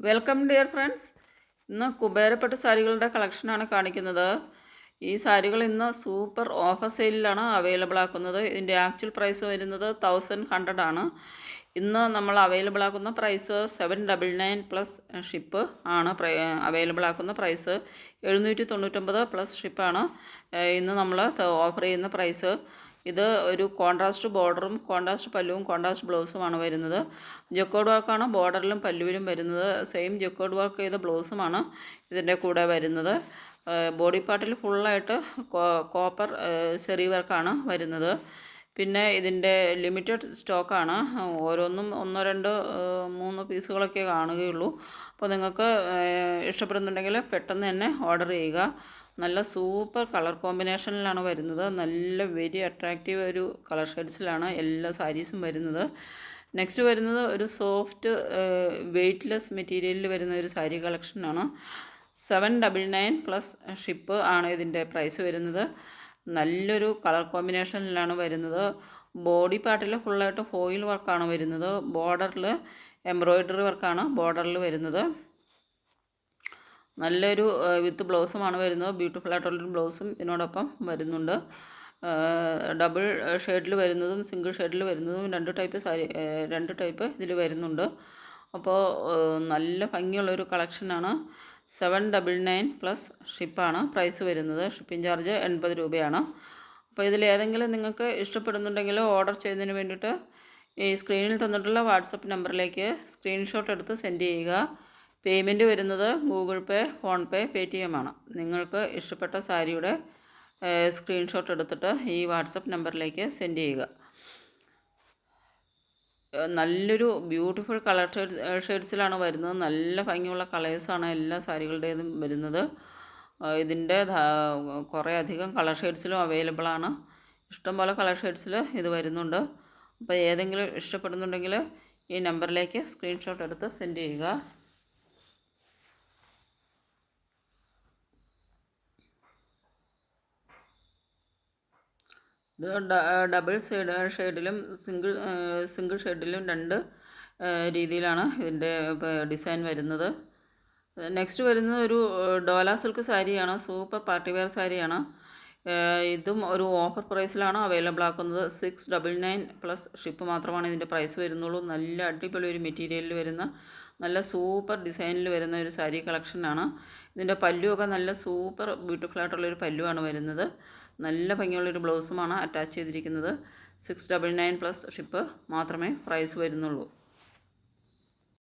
Welcome dear friends ഇന്ന് കുബേരപ്പെട്ട സാരികളുടെ കളക്ഷനാണ് കാണിക്കുന്നത്. ഈ സാരികൾ ഇന്ന് സൂപ്പർ ഓഫർ സെയിലിലാണ് അവൈലബിൾ ആക്കുന്നത്. ഇതിന്റെ ആക്ച്വൽ പ്രൈസ് വരുന്നത് തൗസൻഡ് ഹൺഡ്രഡ് ആണ്. ഇന്ന് നമ്മൾ അവൈലബിൾ ആക്കുന്ന price seven double nine plus ship ആണ് അവൈലബിൾ ആക്കുന്ന പ്രൈസ് എഴുന്നൂറ്റി തൊണ്ണൂറ്റൊമ്പത് പ്ലസ് ഷിപ്പാണ് ഇന്ന് നമ്മൾ ഓഫർ ചെയ്യുന്ന പ്രൈസ് ഇത് ഒരു കോൺട്രാസ്റ്റ് ബോർഡറും കോൺട്രാസ്റ്റ് പല്ലുവും കോൺട്രാസ്റ്റ് ബ്ലൗസുമാണ് വരുന്നത്. ജക്കോഡ് വർക്കാണ് ബോർഡറിലും പല്ലുവിലും വരുന്നത്. സെയിം ജക്കോഡ് വർക്ക് ചെയ്ത ബ്ലൗസുമാണ് ഇതിന്റെ കൂടെ വരുന്നത്. ബോഡി പാർട്ടിൽ ഫുള്ളായിട്ട് കോപ്പർ സെറി വർക്കാണ് വരുന്നത്. പിന്നെ ഇതിന്റെ ലിമിറ്റഡ് സ്റ്റോക്കാണ് ഓരോന്നും ഒന്നോ രണ്ടോ മൂന്നോ പീസുകളൊക്കെ കാണുകയുള്ളൂ. അപ്പോൾ നിങ്ങൾക്ക് ഇഷ്ടപ്പെടുന്നുണ്ടെങ്കിൽ പെട്ടെന്ന് തന്നെ ഓർഡർ ചെയ്യുക. നല്ല സൂപ്പർ കളർ കോമ്പിനേഷനിലാണ് വരുന്നത്. നല്ല വെരി അട്രാക്റ്റീവ് ഒരു കളർ ഷെയ്ഡ്സിലാണ് എല്ലാ സാരീസും വരുന്നത്. നെക്സ്റ്റ് വരുന്നത് ഒരു സോഫ്റ്റ് വെയ്റ്റ്ലെസ് മെറ്റീരിയലിൽ വരുന്ന ഒരു സാരി കളക്ഷനാണ് seven double nine plus ship ആണ് ഇതിന്റെ പ്രൈസ് വരുന്നത്. നല്ലൊരു കളർ കോമ്പിനേഷനിലാണ് വരുന്നത്. ബോഡി പാർട്ടിൽ ഫുള്ളായിട്ട് ഫോയിൽ വർക്കാണ് വരുന്നത്. ബോർഡറിൽ എംബ്രോയിഡറി വർക്കാണ് ബോർഡറിൽ വരുന്നത്. നല്ലൊരു വിത്ത് ബ്ലൗസുമാണ് വരുന്നത്. ബ്യൂട്ടിഫുൾ ആയിട്ടുള്ളൊരു ബ്ലൗസും ഇതിനോടൊപ്പം വരുന്നുണ്ട്. ഡബിൾ ഷെയ്ഡിൽ വരുന്നതും സിംഗിൾ ഷെയ്ഡിൽ വരുന്നതും രണ്ട് ടൈപ്പ് സാരി രണ്ട് ടൈപ്പ് ഇതിൽ വരുന്നുണ്ട്. അപ്പോൾ നല്ല ഭംഗിയുള്ളൊരു കളക്ഷനാണ്. സെവൻ ഡബിൾ നയൻ പ്ലസ് ഷിപ്പാണ് പ്രൈസ് വരുന്നത്. ഷിപ്പിംഗ് ചാർജ് എൺപത് രൂപയാണ്. അപ്പോൾ ഇതിൽ ഏതെങ്കിലും നിങ്ങൾക്ക് ഇഷ്ടപ്പെടുന്നുണ്ടെങ്കിൽ ഓർഡർ ചെയ്യുന്നതിന് വേണ്ടിയിട്ട് ഈ സ്ക്രീനിൽ തന്നിട്ടുള്ള വാട്സപ്പ് നമ്പറിലേക്ക് സ്ക്രീൻഷോട്ട് എടുത്ത് സെൻഡ് ചെയ്യുക. പേയ്മെന്റ് വരുന്നത് ഗൂഗിൾ പേ PhonePe Paytm ആണ്. നിങ്ങൾക്ക് ഇഷ്ടപ്പെട്ട സാരിയുടെ സ്ക്രീൻഷോട്ട് എടുത്തിട്ട് ഈ വാട്സപ്പ് നമ്പറിലേക്ക് സെൻഡ് ചെയ്യുക. നല്ലൊരു ബ്യൂട്ടിഫുൾ കളർ ഷെയ്ഡ് ഷെയ്ഡ്സിലാണ് വരുന്നത്. നല്ല ഭംഗിയുള്ള കളേഴ്സാണ് എല്ലാ സാരികളുടേതും വരുന്നത്. ഇതിന്റെ കുറേ അധികം കളർ ഷെയ്ഡ്സിലും അവൈലബിൾ ആണ്. ഇഷ്ടംപോലെ കളർ ഷെയ്ഡ്സിൽ ഇത് വരുന്നുണ്ട്. അപ്പോൾ ഏതെങ്കിലും ഇഷ്ടപ്പെടുന്നുണ്ടെങ്കിൽ ഈ നമ്പറിലേക്ക് സ്ക്രീൻഷോട്ട് എടുത്ത് സെൻഡ് ചെയ്യുക. ഡബിൾ സൈഡ് ഷെയ്ഡിലും സിംഗിൾ സിംഗിൾ ഷെയ്ഡിലും രണ്ട് രീതിയിലാണ് ഇതിന്റെ ഡിസൈൻ വരുന്നത്. നെക്സ്റ്റ് വരുന്നത് ഒരു ഡോല സിൽക്ക് സാരിയാണ് സൂപ്പർ പാർട്ടി വെയർ സാരിയാണ്. ഇതും ഒരു ഓഫർ പ്രൈസിലാണ് അവൈലബിൾ ആക്കുന്നത്. Six double nine plus ship മാത്രമാണ് ഇതിന്റെ പ്രൈസ് വരുന്നുള്ളൂ. നല്ല അടിപൊളി ഒരു മെറ്റീരിയലിൽ വരുന്ന നല്ല സൂപ്പർ ഡിസൈനിൽ വരുന്ന ഒരു സാരി കളക്ഷനാണ് ഇതിന്റെ പല്ലുവൊക്കെ നല്ല സൂപ്പർ ബ്യൂട്ടിഫുൾ ആയിട്ടുള്ളൊരു പല്ലുവാണ് വരുന്നത്. നല്ല ഭംഗിയുള്ളൊരു ബ്ലൗസുമാണ് അറ്റാച്ച് ചെയ്തിരിക്കുന്നത്. Six double nine plus ship മാത്രമേ പ്രൈസ് വരുന്നുള്ളൂ.